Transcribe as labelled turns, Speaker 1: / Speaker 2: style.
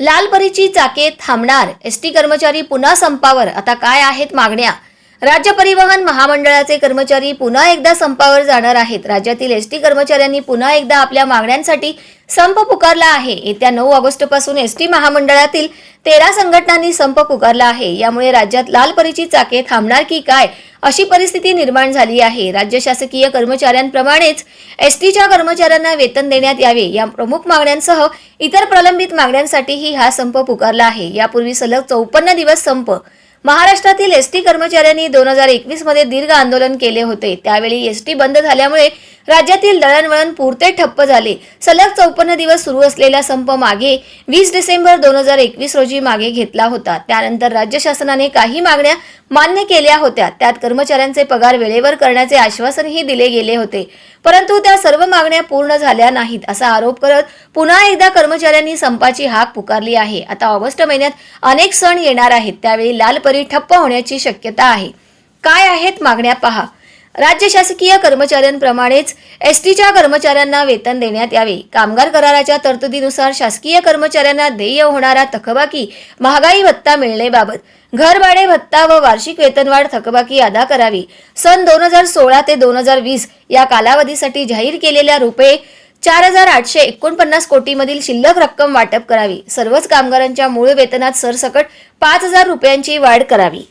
Speaker 1: लालपरीची चाके थांबणार. S T कर्मचारी पुन्हा संपावर. आता काय आहेत मागण्या? राज्य परिवहन महामंडळाचे कर्मचारी पुन्हा एकदा संपावर जाणार आहेत. राज्यातील एस टी कर्मचाऱ्यांनी पुन्हा एकदा आपल्या मागण्यांसाठी संप पुकारला आहे. येत्या नऊ ऑगस्टपासून एस टी महामंडळातील तेरा संघटनांनी संप पुकारला आहे. यामुळे राज्यात लालपरीची चाके थांबणार की काय? अशी परिस्थिती निर्माण झाली आहे. राज्य शासकीय कर्मचाऱ्यांप्रमाणेच एस टीच्या कर्मचाऱ्यांना वेतन देण्यात यावे या प्रमुख मागण्यांसह इतर प्रलंबित मागण्यांसाठीही हा संप पुकारला आहे. यापूर्वी सलग चौपन्न दिवस संप महाराष्ट्रातील एस टी कर्मचाऱ्यांनी दोन हजार एकवीसमध्ये दीर्घ आंदोलन केले होते. त्यावेळी एस टी बंद झाल्यामुळे राज्यातील दळणवळण पुरते ठप्प झाले. सलग चौपन्न दिवस सुरू असलेला संप मागे वीस डिसेंबर दोन हजार एकवीस रोजी मागे घेतला होता. त्यानंतर राज्य शासनाने काही मागण्या मान्य केल्या होत्या. त्यात कर्मचाऱ्यांचे पगार वेळेवर करण्याचे आश्वासनही दिले गेले होते. परंतु त्या सर्व मागण्या पूर्ण झाल्या नाहीत असा आरोप करत पुन्हा एकदा कर्मचाऱ्यांनी संपाची हाक पुकारली आहे. आता ऑगस्ट महिन्यात अनेक सण येणार आहेत. त्यावेळी लाल परी ठप्प होण्याची शक्यता आहे. काय आहेत मागण्या? पहा. राज्य शासकीय कर्मचाऱ्यांप्रमाणेच एस टीच्या कर्मचाऱ्यांना वेतन देण्यात यावे. कामगार कराराच्या तरतुदीनुसार शासकीय कर्मचाऱ्यांना देय होणारा थकबाकी महागाई भत्ता मिळणेबाबत घरभाडे भत्ता व वार्षिक वेतनवाढ थकबाकी अदा करावी. सन दोन हजार सोळा ते दोन हजार वीस या कालावधीसाठी जाहीर केलेल्या रुपये चार हजार आठशे एकोणपन्नास कोटीमधील शिल्लक रक्कम वाटप करावी. सर्वच कामगारांच्या मूळ वेतनात सरसकट पाच हजार रुपयांची वाढ करावी.